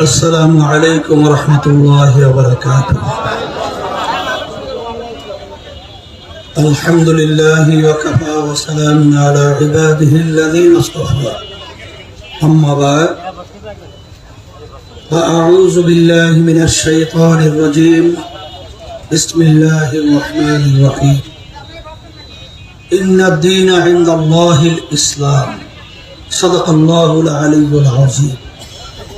السلام عليكم ورحمة الله وبركاته. الحمد لله وكفى وسلام على عباده الذين اصطفى. أما بعد فأعوذ بالله من الشيطان الرجيم. بسم الله الرحمن الرحيم. إن الدين عند الله الإسلام. صدق الله العلي العظيم.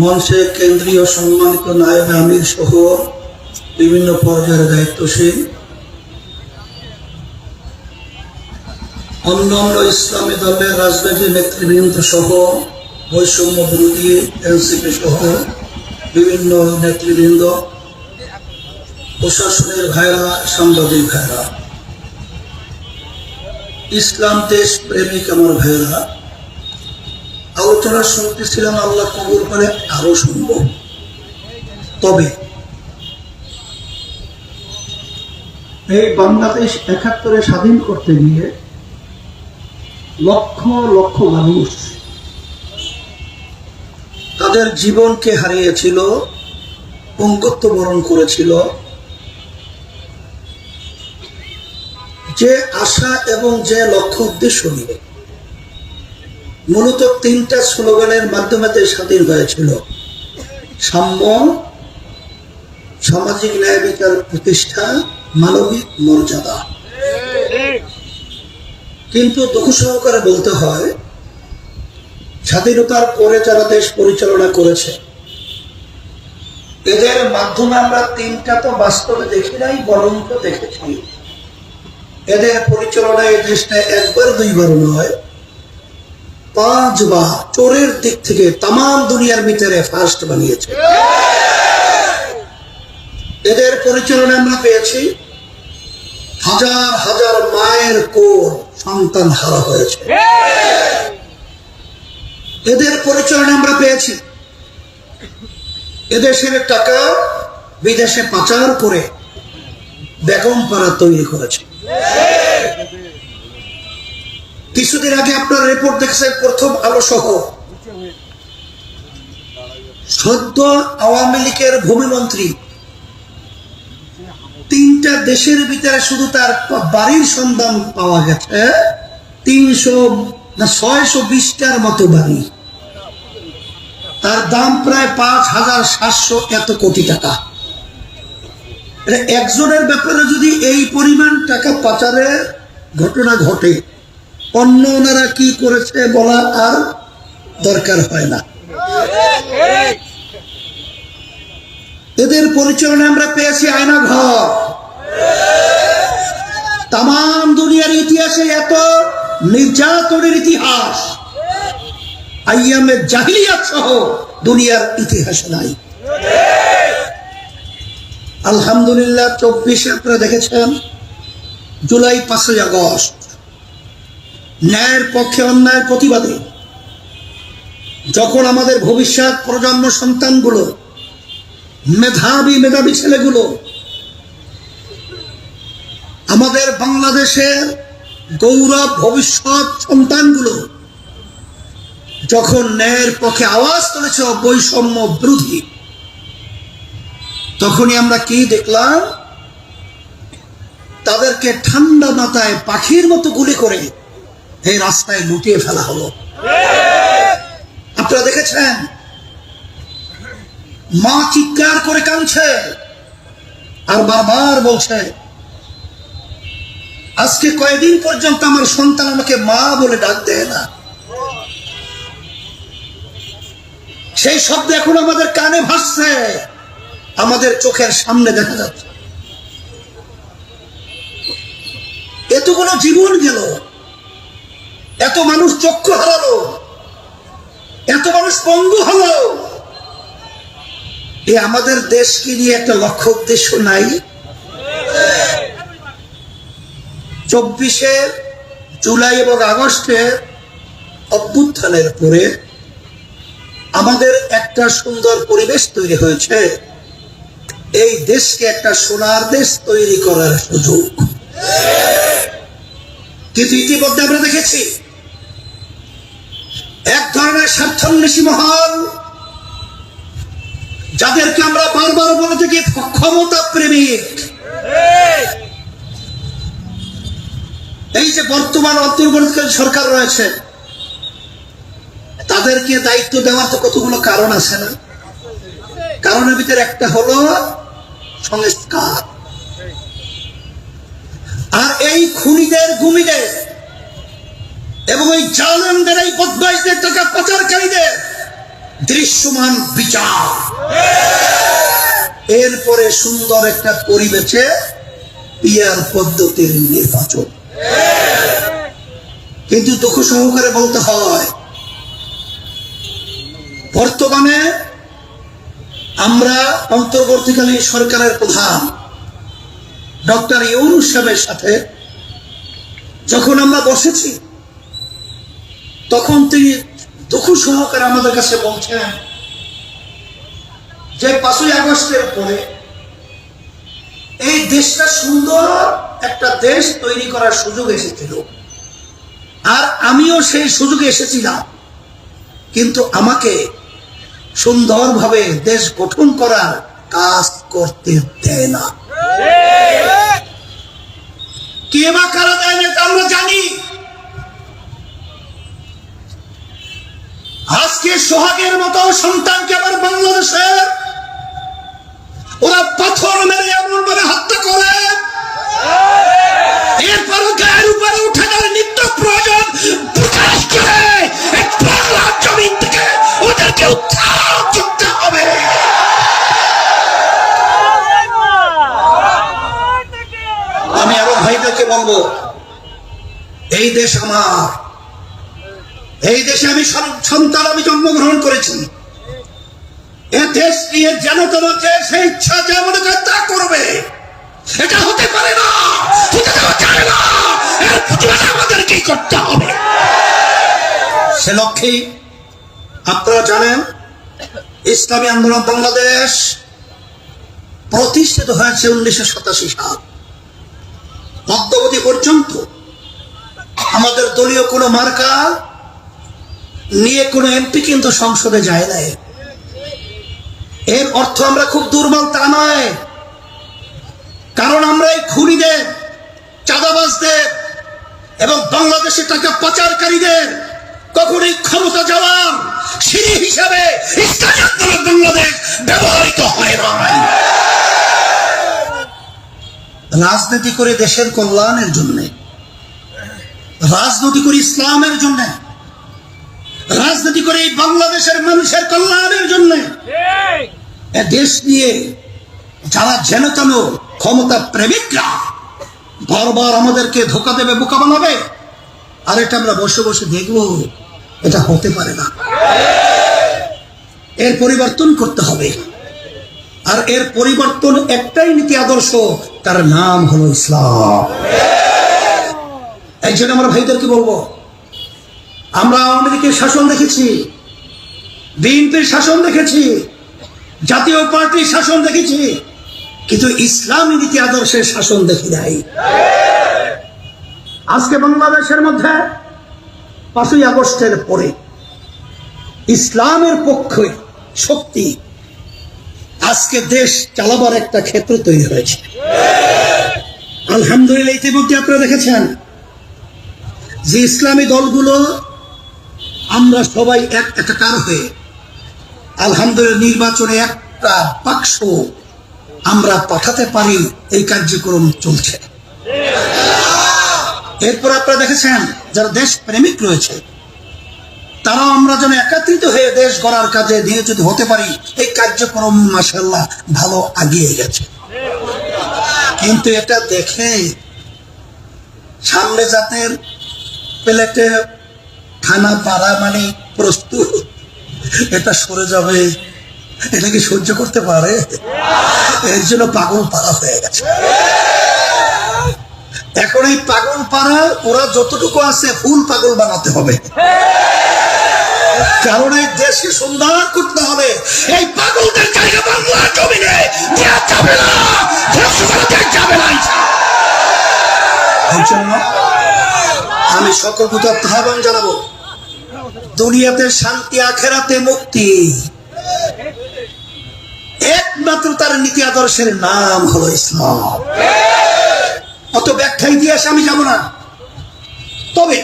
মঞ্চের কেন্দ্রীয় সম্মানিত নায়ক আমির সহ বিভিন্ন পর্যায়ের দায়িত্বশীল। অন্যান্য ইসলামী দলের রাজনৈতিক নেতৃবৃন্দ সহ বৈষম্য বিরোধী এনসিপি সহ বিভিন্ন নেতৃবৃন্দ, প্রশাসনের ভাইরা, সাংবাদিক ভাইরা, ইসলাম দেশ প্রেমিক আমার ভাইরা আলোচনা শুনতেছিলাম আল্লাহ কবুল করে আরও শুনব। তবে এই বাংলাদেশ একাত্তরে স্বাধীন করতে গিয়ে লক্ষ লক্ষ মানুষ তাদের জীবনকে হারিয়েছিল, পঙ্গত্ব বরণ করেছিল। যে আশা এবং যে লক্ষ্য উদ্দেশ্য নিয়ে মূলত তিনটা স্লোগানের মাধ্যমে দেশ স্বাধীন হয়েছিল। সাম্য, সামাজিক ন্যায় বিচার প্রতিষ্ঠা, মানবিক মর্যাদা। কিন্তু দুঃখ সহকারে বলতে হয়, স্বাধীনতার পরে যারা দেশ পরিচালনা করেছে, এদের মাধ্যমে আমরা তিনটা তো বাস্তবে দেখি নাই বরং তো দেখেছি। এদের পরিচালনায় দেশটা একবার দুইবার নয় পাঁচবার চোরের দিক থেকে তাম দুনিয়ার ভিতরে ফার্স্ট বানিয়েছে। এদের পরিচালনা আমরা পেয়েছি হাজার হাজার মায়ের কোর সন্তান হারা হয়েছে। এদের পরিচালনা আমরা পেয়েছি এদেশের টাকা বিদেশে পাচার করে বেগম পাড়া তৈরি করেছে। কিছুদিন আগে আপনার রিপোর্ট দেখছেন, প্রথম আলো সহ। সদ্য আওয়ামী লীগের ভূমিমন্ত্রী। তিনটা দেশের ভিতরে শুধু তার বাড়ির সন্ধান পাওয়া গেছে তিনশো না ছয়শো বিশটার মতো বাড়ি। তার দাম প্রায় পাঁচ হাজার সাতশো এত কোটি টাকা। একজনের ব্যাপারে যদি এই পরিমাণ টাকা পাচারের ঘটনা ঘটে অন্য ওনারা কি করেছে বলা আর দরকার হয় না। এদের পরিচালনা আমরা পেয়েছি আয়না ঘর তাম দুনিয়ার ইতিহাসে এত নির্যাতনের ইতিহাস। আইয়ামের জাহিলিয়াত সহ দুনিয়ার ইতিহাস নাই। আলহামদুলিল্লাহ, চব্বিশে আপনারা দেখেছেন, জুলাই পাঁচই আগস্ট। ন্যায়ের পক্ষে অন্যায়ের প্রতিবাদে যখন আমাদের ভবিষ্যৎ প্রজন্ম সন্তানগুলো, মেধাবী মেধাবী ছেলেগুলো আমাদের বাংলাদেশের গৌরব ভবিষ্যৎ সন্তানগুলো যখন ন্যায়ের পক্ষে আওয়াজ তুলেছে বৈষম্য বিরোধী, তখনই আমরা কি দেখলাম? তাদেরকে ঠান্ডা মাথায় পাখির মতো গুলি করে এই রাস্তায় লুটিয়ে ফেলা হলো। আপনারা দেখেছেন? মা চিৎকার করে কাঁদছে। আর বারবার বলছে, আজকে কয়েকদিন পর্যন্ত আমার সন্তান আমাকে মা বলে ডাক দেয় না? সেই শব্দ এখন আমাদের কানে ভাসছে। আমাদের চোখের সামনে দেখা যাচ্ছে। এতগুলো জীবন গেল। এত মানুষ চক্ষু হারালো। এত মানুষ পঙ্গু হলো। এই আমাদের দেশকে নিয়ে একটা লক্ষ্য উদ্দেশ্য নাই। চব্বিশে জুলাই এবং আগস্টের অভ্যুত্থানের পরে আমাদের একটা সুন্দর পরিবেশ তৈরি হয়েছে। এই দেশকে একটা সোনার দেশ তৈরি করার সুযোগ। কিন্তু ইতিমধ্যে আমরা দেখেছি এক ধরনের স্বার্থান্বেষী মহল, যাদেরকে আমরা বারবার বলে থাকি ক্ষমতা প্রেমিক। এই যে বর্তমান অন্তর্বর্তীকালীন সরকার রয়েছে, তাদেরকে দায়িত্ব দেওয়ার তো কতগুলো কারণ আছে না? কারণের ভিতরে একটা হলো সংস্কার। আর এই খুনিদের, গুমিদের এবং ওই জালেমদের, এই বদমাইশদের টাকা পাচারকারীদের দৃশ্যমান বিচার। এরপরে সুন্দর একটা পরিবেশে পিয়ার পদ্ধতির নির্বাচন। কিন্তু দুঃখ সহকারে বলতে হয়, বর্তমানে আমরা অন্তর্বর্তীকালীন সরকারের প্রধান ডক্টর ইউনুস সাহেবের সাথে যখন আমরা বসেছি তখন তিনি দুঃখ সহকারে আমাদের কাছে বলছেন যে পাঁচই আগস্টের পরে এই দেশটা সুন্দর একটা দেশ তৈরি করার সুযোগ এসেছিল। আর আমিও সেই সুযোগে এসেছিলাম। কিন্তু আমাকে সুন্দরভাবে দেশ গঠন করার কাজ করতে দেয় না। কে বা কারা দেয় না আমরা জানি। আজকে সোহাগের মতো সন্তানকে আবার বাংলাদেশের ওরা পাথর মেরে এমন ভাবে হত্যা করে। এরপরও গায়ের উপরে উঠে গেলে নিত্য প্রয়োজন বিকাশ করে থেকে আমি আরও ভাইদেরকে বলব, এই দেশ আমার। এই দেশে আমি সন্তান, আমি জন্মগ্রহণ করেছি। এ দেশ নিয়ে যেন তোমাকে সেই ইচ্ছা যে আমাদের তা করবে এটা হতে পারে না, হতে দেওয়া না। এর আমাদেরকেই করতে হবে। সে লক্ষ্যে আপনারা জানেন, ইসলামী আন্দোলন বাংলাদেশ প্রতিষ্ঠিত হয়েছে উনিশশো সাতাশি সাল। মধ্যবর্তী পর্যন্ত আমাদের দলীয় কোনো মার্কা নিয়ে কোনো এমপি কিন্তু সংসদে যায় নাই। এর অর্থ আমরা খুব দুর্বল তা নয়। কারণ আমরা এই খুনিদের, চাঁদাবাজদের এবং বাংলাদেশের টাকা পাচারকারীদের কখনোই ক্ষমতা যাওয়ার সিঁড়ি হিসাবে বাংলাদেশ ব্যবহৃত হয় নাই রাজনীতি করে দেশের কল্যাণের জন্য, রাজনীতি করে ইসলামের জন্য রাজনীতি করে এই বাংলাদেশের মানুষের কল্যাণের জন্য দেশ নিয়ে যারা যেন তেন ক্ষমতা প্রেমিকরা বারবার আমাদেরকে ধোকা দেবে, বোকা বানাবে, আর এটা আমরা বসে বসে দেখব, এটা হতে পারে না। এর পরিবর্তন করতে হবে। আর এর পরিবর্তন একটাই নীতি আদর্শ, তার নাম হলো ইসলাম। এই জন্য আমরা ভাইদেরকে বলব আমরা আওয়ামী লীগের শাসন দেখেছি, বিএনপির শাসন দেখেছি, জাতীয় পার্টির শাসন দেখেছি, কিন্তু ইসলামী নীতি আদর্শের শাসন দেখি নাই। আজকে বাংলাদেশের মধ্যে পাঁচই আগস্টের পরে ইসলামের পক্ষে শক্তি আজকে দেশ চালাবার একটা ক্ষেত্র তৈরি হয়েছে। আলহামদুলিল্লাহ ইতিমধ্যে আপনারা দেখেছেন যে ইসলামী দলগুলো আমরা সবাই এক একাকার হয়ে আলহামদুলিল্লাহ নির্বাচনে একটা বাক্স আমরা পাঠাতে পারি, এই কার্যক্রম চলছে। এরপর আপনারা দেখেছেন, যারা দেশ প্রেমিক রয়েছে তারা আমরা যেন একত্রিত হয়ে দেশ গড়ার কাজে নিয়োজিত হতে পারি, এই কার্যক্রম মাসাল্লাহ ভালো আগিয়ে গেছে। কিন্তু এটা দেখে সামনে জাতের প্লেটে খানা পাড়া মানে প্রস্তুত। এটা সরে যাবে, এটা কি সহ্য করতে পারে? এর জন্য পাগল পাড়া হয়ে গেছে। এখন এই পাগল পাড়া, ওরা যতটুকু আছে ফুল পাগল বানাতে হবে। কারণ এই দেশকে সুন্দর করতে হবে। এই পাগলদের জায়গা বাংলা জমিনে দেয়া যাবে না। এই জন্য আমি সকল প্রতি আহ্বান জানাব। দুনিয়াতে শান্তি, আখেরাতে মুক্তি। একমাত্র তার নীতি আদর্শের নাম হলো ইসলাম। অত ব্যাখ্যা ইতিহাসে আমি যাব না। তবে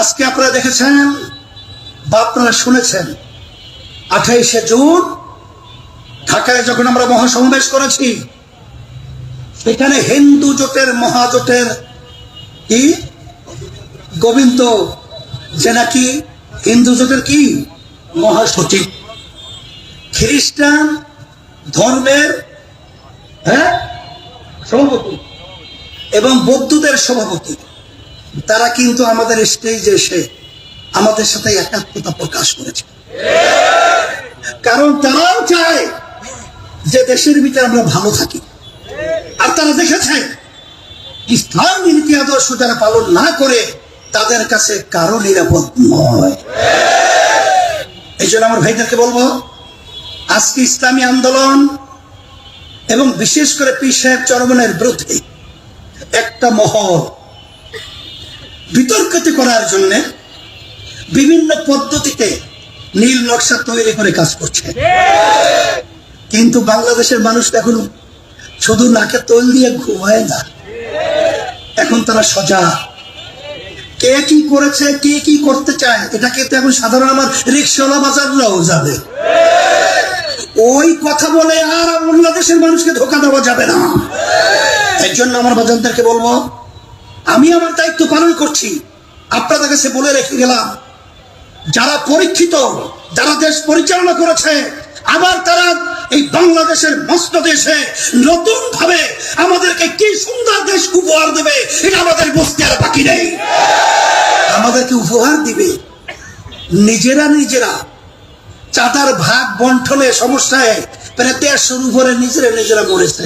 আজকে আপনারা দেখেছেন বা আপনারা শুনেছেন, আঠাইশে জুন ঢাকায় যখন আমরা মহাসমাবেশ করেছি, সেখানে হিন্দু জোটের, মহাজোটের কি? গোবিন্দ যে নাকি হিন্দু জোটের কি মহাসচিব? খ্রিস্টান ধর্মের হ্যাঁ? সভাপতি। এবং বৌদ্ধদের সভাপতি। তারা কিন্তু আমাদের স্টেজে এসে আমাদের সাথে একাত্মতা প্রকাশ করেছে। কারণ তারাও চায় যে দেশের ভিতরে আমরা ভালো থাকি। আর তারা দেখেছে, ইসলাম নীতি আদর্শ যারা পালন না করে তাদের কাছে কারও নিরাপদ নয়। এই জন্য আমার ভাইদেরকে বলব, আজকে ইসলামী আন্দোলন এবং বিশেষ করে পীর সাহেব চরমনের বিরুদ্ধে একটা মহল বিতর্কিত করার জন্য বিভিন্ন পদ্ধতিতে নীল নকশা তৈরি করে কাজ করছে। কিন্তু বাংলাদেশের মানুষ এখন শুধু নাকে তোল দিয়ে ঘুমায় না। এখন তারা সজাগ। কে কি করেছে, কে কি করতে চায়, এটাকে তো এখন সাধারণ আমার রিক্সাওয়ালা বাজাররাও যাবে ওই কথা বলে আর বাংলাদেশের মানুষকে ধোকা দেওয়া যাবে না। এর জন্য আমার বাজারদেরকে বলব, আমি আমার দায়িত্ব পালন করছি। আপনাদের কাছে বলে রেখে গেলাম, যারা পরীক্ষিত, যারা দেশ পরিচালনা করেছে আবার এই বাংলাদেশের মস্ত দেশে নতুন ভাবে আমাদেরকে কি সুন্দর দেশ উপহার দেবে, এটা আমাদের বুঝতে আর বাকি নেই। আমাদেরকে উপহার দিবে নিজেরা নিজেরা। চাঁদার ভাগ বন্টনে সমস্যায় প্রায় দেড়শোর উপরে নিজেরা নিজেরা মরেছে।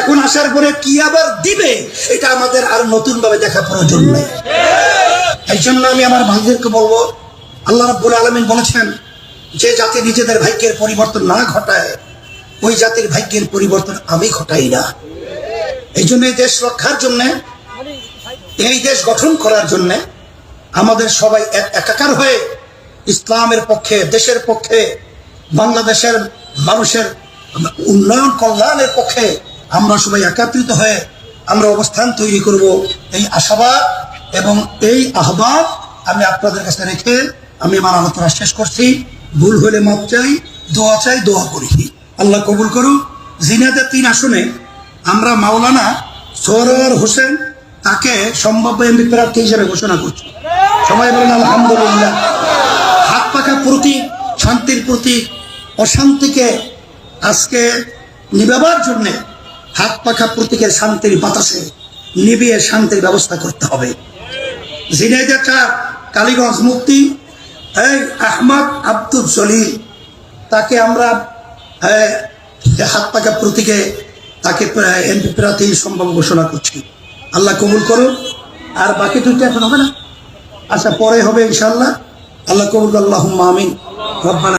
এখন আসার পরে কি আবার দিবে, এটা আমাদের আর নতুন ভাবে দেখা প্রয়োজন নেই। এই জন্য আমি আমার ভাইদেরকে বলব, আল্লাহ রাব্বুল আলমিন বলেছেন যে জাতি নিজেদের ভাগ্যের পরিবর্তন না ঘটায়, ওই জাতির ভাগ্যের পরিবর্তন আমি ঘটাই না। এই জন্য দেশ রক্ষার জন্য, এই দেশ গঠন করার জন্য আমাদের সবাই এক একাকার হয়ে ইসলামের পক্ষে, দেশের পক্ষে, বাংলাদেশের মানুষের উন্নয়ন, কল্যাণের পক্ষে আমরা সবাই একত্রিত হয়ে আমরা অবস্থান তৈরি করব। এই আশাবাদ এবং এই আহ্বান আমি আপনাদের কাছে রেখে আমি আমার আলোচনা শেষ করছি। ভুল হলে মাপ চাই, দোয়া চাই, দোয়া করি। আল্লাহ কবুল করুক জিনাদের তিন আসনে আমরা মাওলানা সরোয়ার হোসেন তাকে সম্ভাব্য এমপি প্রার্থী হিসেবে ঘোষণা করছি। সবাই বলেন, আলহামদুলিল্লাহ। হাত পাখা প্রতীক শান্তির প্রতীক অশান্তিকে আজকে নিবাবার জন্যে হাত পাখা প্রতীকের শান্তির বাতাসে নিবিয়ে শান্তির ব্যবস্থা করতে হবে। ঝিনাইদা চার কালীগঞ্জ মুক্তি এই আহমদ আব্দুল জলিল, তাকে আমরা হাত পাখা প্রতীকে তাকে এমপি প্রার্থী সম্ভব ঘোষণা করছি। আল্লাহ কবুল করুন আর বাকি দুইটা এখন হবে না। আচ্ছা পরে হবে ইনশাল্লাহ আল্লাহ কবুল আল্লাহ আমিন। রব্বানা